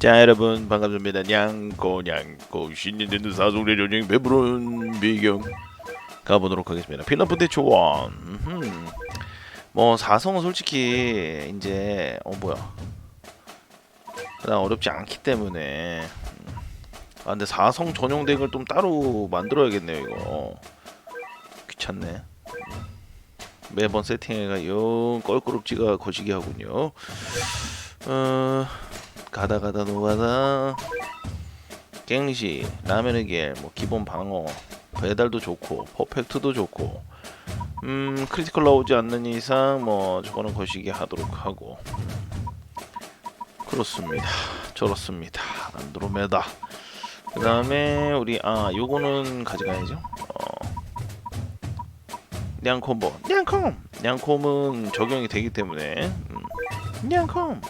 자 여러분 반갑습니다. 냥꼬 냥꼬 신닌텐도 사송대 전쟁 배부른 배경. 가보도록 하겠습니다. 핀란드 초원. 뭐 사성은 솔직히 이제 어 뭐야. 그냥 어렵지 않기 때문에. 음. 아 근데 사성 전용 덱을 좀 따로 만들어야겠네요 이거. 귀찮네. 매번 세팅해가 영 껄끄럽지가 거시기 하군요. 어 가다 가다 노가다 갱시 라면의 길뭐 기본 방어 배달도 좋고 퍼펙트도 좋고 음 크리티컬 나오지 않는 이상 뭐 저거는 거시기 하도록 하고. 그렇습니다. 저렇습니다. 안드로메다. 그 다음에 우리 아 요거는 가져가야죠. 어. 냥콤보 냥콤 냥콤은 적용이 되기 때문에. 음, 냥콤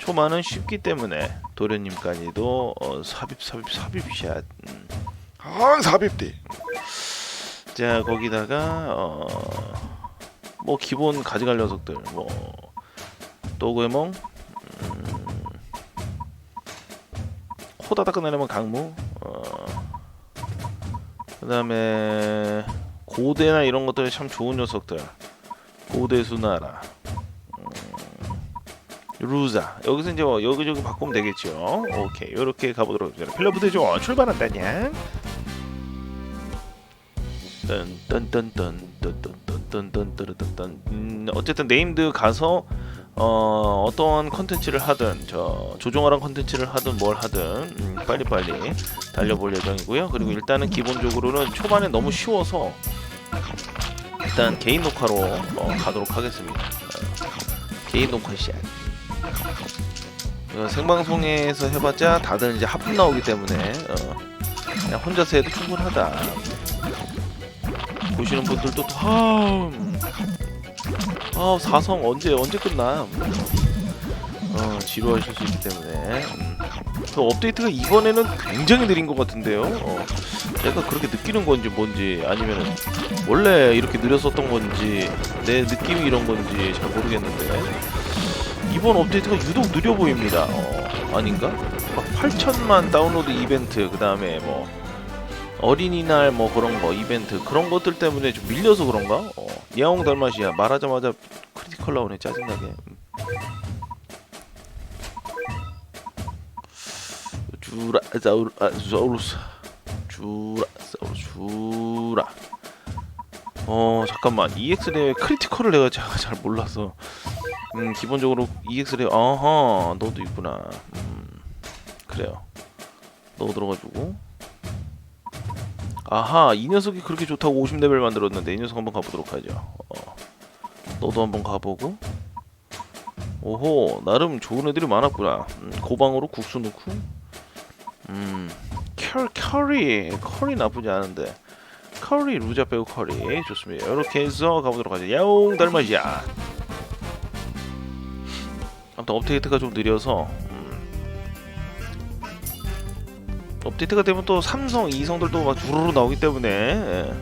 초반은 쉽기 때문에 도련님까지도 어, 삽입 삽입 삽입샷 음. 아 삽입돼 자 거기다가 어, 뭐 기본 가져갈 녀석들 뭐 또그에몽 음, 호다닥 끝내려면 강무 어, 그 다음에 고대나 이런 것들이 참 좋은 녀석들 고대 수나라 루자 여기서 이제 뭐 여기저기 바꾸면 되겠죠 오케이 이렇게 가보도록 하겠습니다 필러 부대죠 출발한다냐 딴딴딴딴딴딴딴딴딴딴 음, 어쨌든 네임드 가서 어, 어떤 컨텐츠를 하든 저 조종하란 컨텐츠를 하든 뭘 하든 음, 빨리빨리 달려볼 예정이고요 그리고 일단은 기본적으로는 초반에 너무 쉬워서 일단 개인 녹화로 어, 가도록 하겠습니다 어, 개인 녹화 시작 이거 생방송에서 해봤자 다들 이제 하품 나오기 때문에 어, 그냥 혼자서 해도 충분하다. 보시는 분들도 또 아, 아 사성 언제 언제 끝나? 어 지루하실 수 있기 때문에 음. 그 업데이트가 이번에는 굉장히 느린 것 같은데요. 어, 제가 그렇게 느끼는 건지 뭔지 아니면은 원래 이렇게 느렸었던 건지 내 느낌이 이런 건지 잘 모르겠는데 이번 업데이트가 유독 느려 보입니다. 어, 아닌가? 막 8천만 다운로드 이벤트 그 다음에 뭐 어린이날 뭐 그런 거 이벤트 그런 것들 때문에 좀 밀려서 그런가? 어, 야옹 달맛이야 말하자마자 크리티컬 나오네 짜증나게. 음. 주라 자우루 주라 어 잠깐만 EX 대회 크리티컬을 내가 제가 잘 몰라서 음 기본적으로 EX를 아하 너도 있구나. 음 그래요. 너 들어가지고. 아하 이 녀석이 그렇게 좋다고 50레벨 만들었는데 이 녀석 한번 가보도록 하죠. 어. 너도 한번 가보고. 오호 나름 좋은 애들이 많았구나. 음, 고방으로 국수 넣고. 음 컬, 커리. 커리 나쁘지 않은데. 커리 루자 빼고 커리. 좋습니다. 이렇게 해서 가보도록 하죠. 야옹 달마시야 아무튼 업데이트가 좀 느려서 음. 업데이트가 되면 또 삼성, 이성들도 막 주르르 나오기 때문에 예.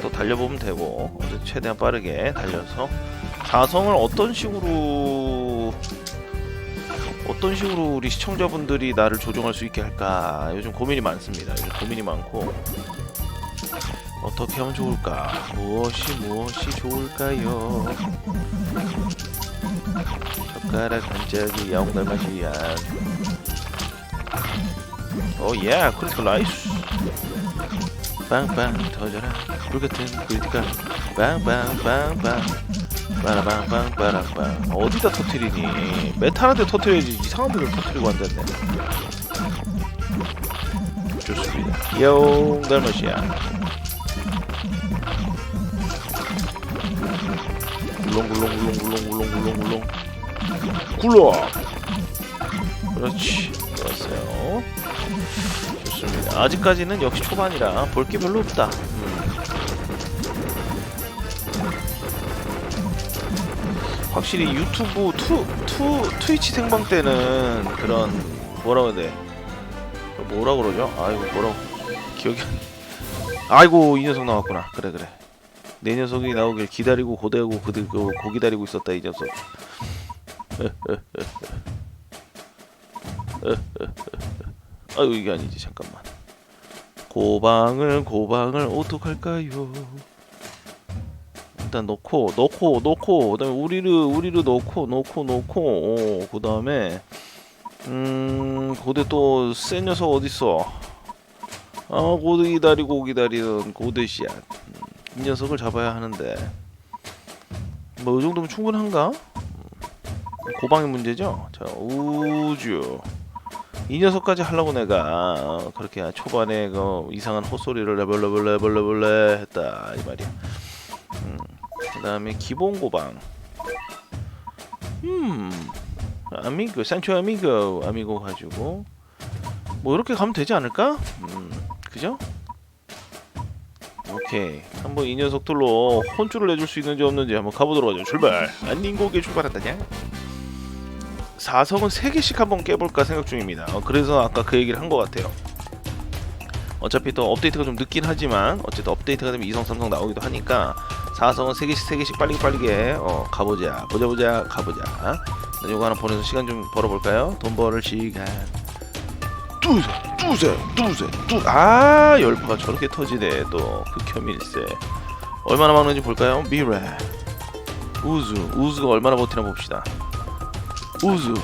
또 달려보면 되고 최대한 빠르게 달려서 자성을 어떤 식으로 어떤 식으로 우리 시청자분들이 나를 조종할 수 있게 할까 요즘 고민이 많습니다. 요즘 고민이 많고 어떻게 하면 좋을까 무엇이 무엇이 좋을까요? 젓가락 반짝이 야옹 달맛이야. 오예 크리티컬 라이스. 빵빵 터져라. 불같은 크리티컬 빵빵빵빵. 빠라빵빵 빠라빵. 어디다 터트리니? 메탈한테 터트려야지. 이상한 데를 터트리고 앉았네. 좋습니다. 야옹 달맛이야 굴렁굴렁굴렁굴렁굴렁굴렁굴렁. 굴러 그렇지. 좋았어요. 좋습니다. 아직까지는 역시 초반이라 볼 게 별로 없다. 음. 확실히 유튜브 투, 투, 트위치 생방 때는 그런 뭐라고 해야 돼? 뭐라 그러죠? 아이고 뭐라고? 기억이 안 아이고 이 녀석 나왔구나. 그래 그래 내 녀석이 나오길 기다리고 고대하고 그들 고 기다리고 있었다 이 녀석. 아유 이게 아니지 잠깐만. 고방을 고방을 어떡할까요? 일단 넣고 넣고 넣고 그다음에 우리를 우리를 넣고 넣고 넣고 그 다음에 음 고대 또 센 녀석 어딨어? 아 고대 기다리고 기다리던 음, 이 녀석을 잡아야 하는데 뭐 이 정도면 충분한가? 음, 고방의 문제죠 자 우주 이 녀석까지 하려고 내가 어, 그렇게 초반에 그 이상한 헛소리를 레벌레벌 레벌레벌레 했다 이 말이야 음, 그 다음에 기본 고방 음 아미고 산초 아미고 아미고 가지고 뭐 이렇게 가면 되지 않을까? 음 그죠? 오케이. 한번 이 녀석들로 혼쭐을 내줄 수 있는지 없는지 한번 가보도록 하죠. 출발. 안닝고개 출발한다냐? 사성은 3개씩 한번 깨볼까 생각 중입니다. 어, 그래서 아까 그 얘기를 한 것 같아요. 어차피 또 업데이트가 좀 늦긴 하지만 어쨌든 업데이트가 되면 2성 3성 나오기도 하니까 4성은 3개씩 3개씩 빨리 빠르게 어, 가보자. 보자 보자 가보자. 자, 요거 하나 보내서 시간 좀 벌어볼까요? 돈 벌을 시간. 두세 두세 두세 두아 열파가 저렇게 터지네 또. 극혐일세. 얼마나 막는지 볼까요? 미래. 우주 우주가 얼마나 버티나 봅시다. 우주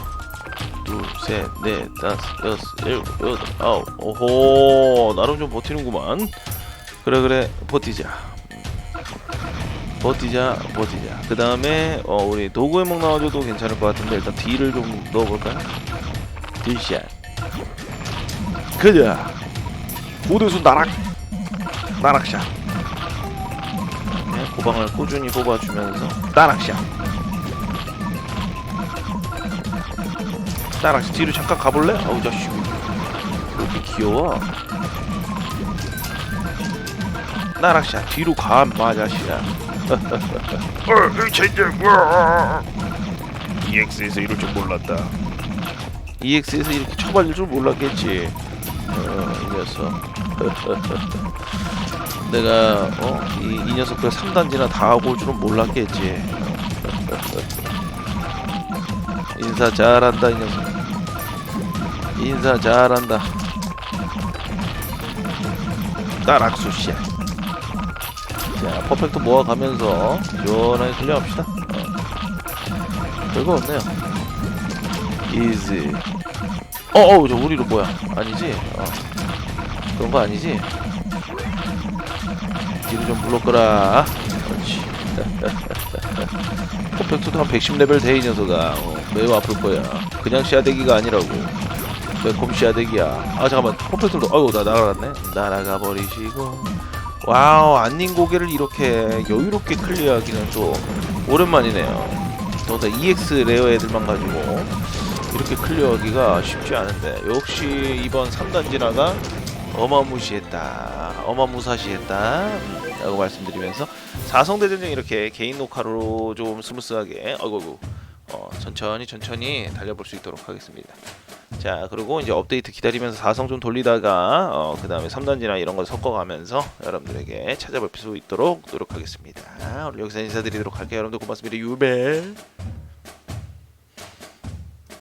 둘셋넷 다섯 여섯 일곱 여덟 아홉. 오호 나름 좀 버티는구만. 그래 그래. 버티자. 음. 버티자 버티자. 그 다음에 어, 우리 도구의 목 나와줘도 괜찮을 것 같은데 일단 D를 좀 넣어볼까요? D샷 그자 고대수 나락 나락샷. 네, 고방을 꾸준히 뽑아주면서. 나락샷. 나락샷 뒤로 잠깐 가볼래? 아우 자식. 왜 이렇게 귀여워? 나락샷 뒤로 가마 자식아. 어, 젠장 EX에서 이럴 줄 몰랐다. EX에서 이렇게 처발릴 줄 몰랐겠지 어, 이 녀석. 내가 어? 이, 이 녀석들 3단지나 다 하고 올 줄은 몰랐겠지. 인사 잘한다 이 녀석. 인사 잘한다. 까락수씨야 자 퍼펙트 모아가면서 시원하게 클리어합시다. 어. 별거 없네요. 이지 어어 저 우리로 뭐야? 아니지? 어. 그런 거 아니지? 뒤로 좀 불러거라. 그렇지. 퍼펙트도 한 110레벨 돼이 녀석아. 어, 매우 아플 거야. 그냥 씨앗대기가 아니라고. 매콤 씨앗대기야? 아 잠깐만. 퍼펙트도 아이고 나 날아갔네. 날아가 버리시고. 와우 안닝 고개를 이렇게 여유롭게 클리어하기는 또 오랜만이네요. 더다 EX 레어 애들만 가지고 이렇게 클리어하기가 쉽지 않은데. 역시 이번 3단지나가 어마무시했다. 어마무사시했다. 음, 라고 말씀드리면서 사성대 전쟁 이렇게 개인 녹화로 좀 스무스하게 어이구 어, 천천히 천천히 달려볼 수 있도록 하겠습니다. 자 그리고 이제 업데이트 기다리면서 사성 좀 돌리다가 어, 그 다음에 3단지나 이런 거 섞어가면서 여러분들에게 찾아볼 수 있도록 노력하겠습니다. 오늘 여기서 인사드리도록 할게요. 여러분들 고맙습니다. 유벨